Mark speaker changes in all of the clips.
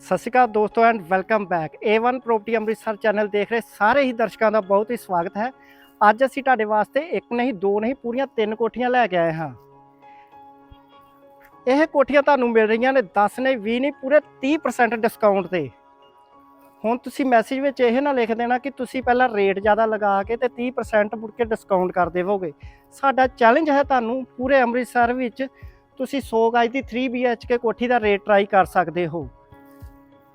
Speaker 1: ਸਤਿ ਸ਼੍ਰੀ ਅਕਾਲ ਦੋਸਤੋ and welcome back A1 property Amritsar channel ਦੇਖ ਰਹੇ ਸਾਰੇ ਹੀ ਦਰਸ਼ਕਾਂ ਦਾ ਬਹੁਤ ਹੀ ਸਵਾਗਤ ਹੈ। ਅੱਜ ਅਸੀਂ ਤੁਹਾਡੇ ਵਾਸਤੇ ਇੱਕ ਨਹੀਂ, ਦੋ ਨਹੀਂ, ਪੂਰੀਆਂ ਤਿੰਨ ਕੋਠੀਆਂ ਲੈ ਕੇ ਆਏ ਹਾਂ। ਇਹ ਕੋਠੀਆਂ ਤੁਹਾਨੂੰ ਮਿਲ ਰਹੀਆਂ ਨੇ 10 ਨਹੀਂ 20 ਨਹੀਂ, ਪੂਰੇ 30% ਡਿਸਕਾਊਂਟ ਤੇ। ਹੁਣ ਤੁਸੀਂ ਮੈਸੇਜ ਵਿੱਚ ਇਹ ਨਾ ਲਿਖ ਦੇਣਾ ਕਿ ਤੁਸੀਂ ਪਹਿਲਾਂ ਰੇਟ ਜ਼ਿਆਦਾ ਲਗਾ ਕੇ ਤੇ 30% ਮੁੜ ਕੇ ਡਿਸਕਾਊਂਟ ਕਰ ਦੇਵੋਗੇ। ਸਾਡਾ ਚੈਲੰਜ ਹੈ ਤੁਹਾਨੂੰ ਪੂਰੇ ਅੰਮ੍ਰਿਤਸਰ ਵਿੱਚ ਤੁਸੀਂ 100 ਗਜ ਦੀ 3 BHK ਕੋਠੀ ਦਾ ਰੇਟ ਟਰਾਈ ਕਰ ਸਕਦੇ ਹੋ।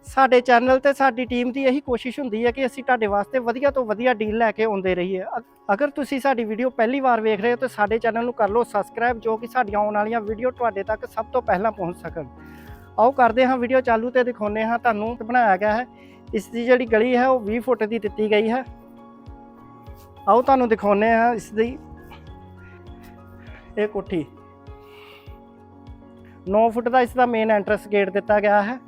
Speaker 1: ਸਾਡੇ ਚੈਨਲ ਤੇ ਸਾਡੀ ਟੀਮ ਦੀ ਇਹੀ ਕੋਸ਼ਿਸ਼ ਹੁੰਦੀ ਹੈ ਕਿ ਅਸੀਂ ਤੁਹਾਡੇ ਵਾਸਤੇ ਵਧੀਆ ਤੋਂ ਵਧੀਆ ਡੀਲ ਲੈ ਕੇ ਆਉਂਦੇ ਰਹੀਏ। ਅ- ਅਗਰ ਤੁਸੀਂ ਸਾਡੀ ਵੀਡੀਓ ਪਹਿਲੀ ਵਾਰ ਵੇਖ ਰਹੇ ਹੋ ਤਾਂ ਸਾਡੇ ਚੈਨਲ ਨੂੰ ਕਰ ਲਓ ਸਬਸਕ੍ਰਾਈਬ ਜੋ ਕਿ ਸਾਡੀਆਂ ਆਉਣ ਵਾਲੀਆਂ ਵੀਡੀਓ ਤੁਹਾਡੇ ਤੱਕ ਸਭ ਤੋਂ ਪਹਿਲਾਂ ਪਹੁੰਚ ਸਕਣ। ਆਓ ਕਰਦੇ ਹਾਂ ਵੀਡੀਓ ਚਾਲੂ ਤੇ ਦਿਖਾਉਂਦੇ ਹਾਂ ਤੁਹਾਨੂੰ ਬਣਾਇਆ ਗਿਆ ਹੈ। ਇਸ ਦੀ ਜਿਹੜੀ ਗਲੀ ਹੈ ਉਹ 20 ਫੁੱਟ ਦੀ ਦਿੱਤੀ ਗਈ ਹੈ। ਆਓ ਤੁਹਾਨੂੰ ਦਿਖਾਉਂਦੇ ਹਾਂ ਇਸ ਦੀ ਇਹ ਕੋਠੀ। 9 ਫੁੱਟ ਦਾ ਇਸ ਦਾ ਮੇਨ ਐਂਟਰੈਂਸ ਗੇਟ ਦਿੱਤਾ ਗਿਆ ਹੈ।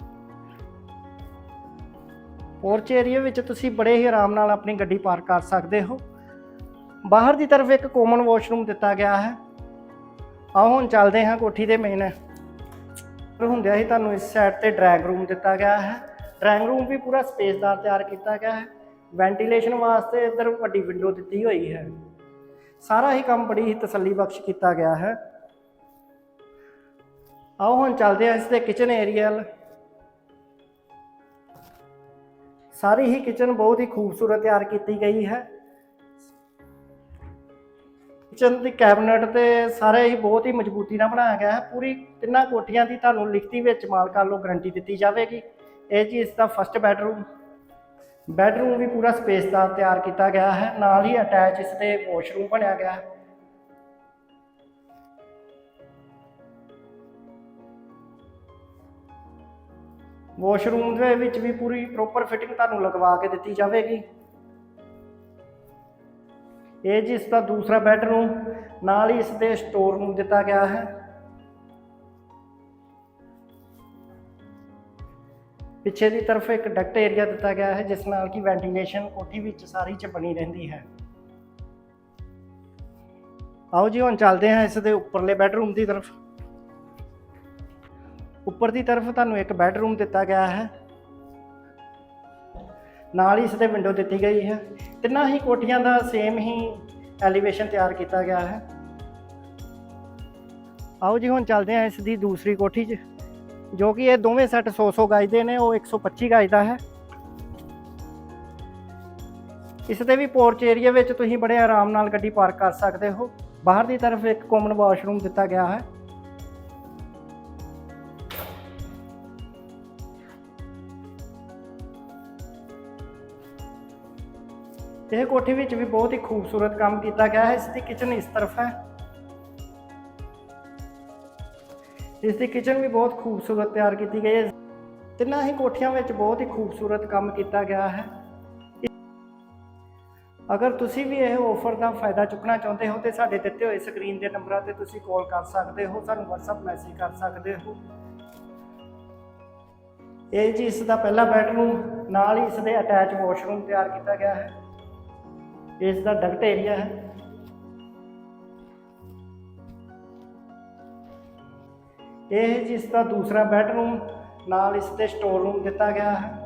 Speaker 1: ਪੋਰਚ ਏਰੀਆ ਵਿੱਚ ਤੁਸੀਂ ਬੜੇ ਹੀ ਆਰਾਮ ਨਾਲ ਆਪਣੀ ਗੱਡੀ ਪਾਰਕ ਕਰ ਸਕਦੇ ਹੋ। ਬਾਹਰ ਦੀ ਤਰਫ ਇੱਕ ਕੋਮਨ ਵਾਸ਼ਰੂਮ ਦਿੱਤਾ ਗਿਆ ਹੈ। ਆਓ ਹੁਣ ਚੱਲਦੇ ਹਾਂ ਕੋਠੀ ਦੇ ਮੇਨ ਹੁੰਦਿਆਂ ਹੀ ਤੁਹਾਨੂੰ ਇਸ ਸਾਈਡ ਤੇ ਡਰਾਇੰਗ ਰੂਮ ਦਿੱਤਾ ਗਿਆ ਹੈ। ਡਰਾਇੰਗ ਰੂਮ ਵੀ ਪੂਰਾ ਸਪੇਸਦਾਰ ਤਿਆਰ ਕੀਤਾ ਗਿਆ ਹੈ। ਵੈਂਟੀਲੇਸ਼ਨ ਵਾਸਤੇ ਇੱਧਰ ਵੱਡੀ ਵਿੰਡੋ ਦਿੱਤੀ ਹੋਈ ਹੈ। ਸਾਰਾ ਹੀ ਕੰਮ ਬੜੀ ਹੀ ਤਸੱਲੀ ਬਖਸ਼ ਕੀਤਾ ਗਿਆ ਹੈ। ਆਓ ਹੁਣ ਚੱਲਦੇ ਹਾਂ ਇਸ ਦੇ ਕਿਚਨ ਏਰੀਆ ਸਾਰੀ ਹੀ ਕਿਚਨ ਬਹੁਤ ਹੀ ਖੂਬਸੂਰਤ ਤਿਆਰ ਕੀਤੀ ਗਈ ਹੈ। ਕਿਚਨ ਦੀ ਕੈਬਨਟ ਤੇ ਸਾਰੇ ਹੀ ਬਹੁਤ ਹੀ ਮਜ਼ਬੂਤੀ ਨਾਲ ਬਣਾਇਆ ਗਿਆ ਹੈ। ਪੂਰੀ ਤਿੰਨਾਂ ਕੋਠੀਆਂ ਦੀ ਤੁਹਾਨੂੰ ਲਿਖਤੀ ਵਿੱਚ ਮਾਲਕਾਂ ਵੱਲੋਂ ਗਾਰੰਟੀ ਦਿੱਤੀ ਜਾਵੇਗੀ। ਇਹ ਜੀ ਇਸ ਦਾ ਫਸਟ ਬੈਡਰੂਮ ਬੈਡਰੂਮ ਵੀ ਪੂਰਾ ਸਪੇਸ ਦਾ ਤਿਆਰ ਕੀਤਾ ਗਿਆ ਹੈ। ਨਾਲ ਹੀ ਅਟੈਚ ਇਸ 'ਤੇ ਵਾਸ਼ਰੂਮ ਬਣਿਆ ਗਿਆ ਹੈ। ਵਾਸ਼ਰੂਮ ਦੇ ਵਿੱਚ ਵੀ ਪੂਰੀ ਪ੍ਰੋਪਰ ਫਿਟਿੰਗ ਤੁਹਾਨੂੰ ਲਗਵਾ ਕੇ ਦਿੱਤੀ ਜਾਵੇਗੀ। ਇਹ ਜੀ ਇਸ ਦਾ ਦੂਸਰਾ ਬੈਡਰੂਮ ਨਾਲ ਹੀ ਇਸ ਦੇ ਸਟੋਰ ਰੂਮ ਦਿੱਤਾ ਗਿਆ ਹੈ। ਪਿੱਛੇ ਦੀ ਤਰਫ ਇੱਕ ਡਕਟ ਏਰੀਆ ਦਿੱਤਾ ਗਿਆ ਹੈ, ਜਿਸ ਨਾਲ ਕਿ ਵੈਂਟੀਲੇਸ਼ਨ ਕੋਠੀ ਵਿੱਚ ਸਾਰੀ ਚ ਬਣੀ ਰਹਿੰਦੀ ਹੈ। ਆਓ ਜੀ, ਹੁਣ ਚੱਲਦੇ ਹਾਂ ਇਸ ਦੇ ਉੱਪਰਲੇ ਬੈਡਰੂਮ ਦੀ ਤਰਫ। ਉੱਪਰ ਦੀ ਤਰਫ ਤੁਹਾਨੂੰ ਇੱਕ ਬੈਡਰੂਮ ਦਿੱਤਾ ਗਿਆ ਹੈ। ਨਾਲ ਹੀ ਇਸ ਦੇ ਵਿੰਡੋ ਦਿੱਤੀ ਗਈ ਹੈ। ਤਿੰਨਾਂ ਹੀ ਕੋਠੀਆਂ ਦਾ ਸੇਮ ਹੀ ਐਲੀਵੇਸ਼ਨ ਤਿਆਰ ਕੀਤਾ ਗਿਆ ਹੈ। ਆਓ ਜੀ, ਹੁਣ ਚੱਲਦੇ ਹਾਂ ਇਸ ਦੀ ਦੂਸਰੀ ਕੋਠੀ 'ਚ, ਜੋ ਕਿ ਇਹ ਦੋਵੇਂ ਸੈੱਟ 100-100 ਗਜ ਦੇ ਨੇ, ਉਹ 125 ਗਜ ਦਾ ਹੈ। ਇਸ ਦੇ ਵੀ ਪੋਰਚ ਏਰੀਆ ਵਿੱਚ ਤੁਸੀਂ ਬੜੇ ਆਰਾਮ ਨਾਲ ਗੱਡੀ ਪਾਰਕ ਕਰ ਸਕਦੇ ਹੋ। ਬਾਹਰ ਦੀ ਤਰਫ ਇੱਕ ਕਾਮਨ ਵਾਸ਼ਰੂਮ ਦਿੱਤਾ ਗਿਆ ਹੈ। ਇਹ ਕੋਠੀ ਵਿੱਚ ਵੀ ਬਹੁਤ ਹੀ ਖੂਬਸੂਰਤ ਕੰਮ ਕੀਤਾ ਗਿਆ ਹੈ, ਇਸ ਦੀ ਕਿਚਨ ਇਸ ਤਰਫ ਹੈ। ਇਸ ਦੀ ਕਿਚਨ ਵੀ ਬਹੁਤ ਖੂਬਸੂਰਤ ਤਿਆਰ ਕੀਤੀ ਗਈ ਹੈ। ਤਿੰਨਾਂ ਹੀ ਕੋਠੀਆਂ ਵਿੱਚ ਬਹੁਤ ਹੀ ਖੂਬਸੂਰਤ ਕੰਮ ਕੀਤਾ ਗਿਆ ਹੈ। ਅਗਰ ਤੁਸੀਂ ਵੀ ਇਹ ਆਫਰ ਦਾ ਫਾਇਦਾ ਚੁੱਕਣਾ ਚਾਹੁੰਦੇ ਹੋ ਤੇ ਸਾਡੇ ਦਿੱਤੇ ਹੋਏ ਸਕਰੀਨ ਦੇ ਨੰਬਰਾਂ ਤੇ ਤੁਸੀਂ ਕਾਲ ਕਰ ਸਕਦੇ ਹੋ, ਸਾਨੂੰ WhatsApp ਮੈਸੇਜ ਕਰ ਸਕਦੇ ਹੋ। ਇਹ ਜੀ ਇਸ ਦਾ ਪਹਿਲਾ ਬੈਡਰੂਮ ਨਾਲ ਹੀ ਇਸ ਦੇ ਅਟੈਚ ਵਾਸ਼ਰੂਮ ਤਿਆਰ ਕੀਤਾ ਗਿਆ ਹੈ। ਇਸ ਦਾ ਡਕਟ ਏਰੀਆ ਹੈ। ਇਹ ਜਿਸ ਦਾ ਦੂਸਰਾ ਬੈਡਰੂਮ, ਨਾਲ ਇਸ 'ਤੇ ਸਟੋਰ ਰੂਮ ਦਿੱਤਾ ਗਿਆ ਹੈ।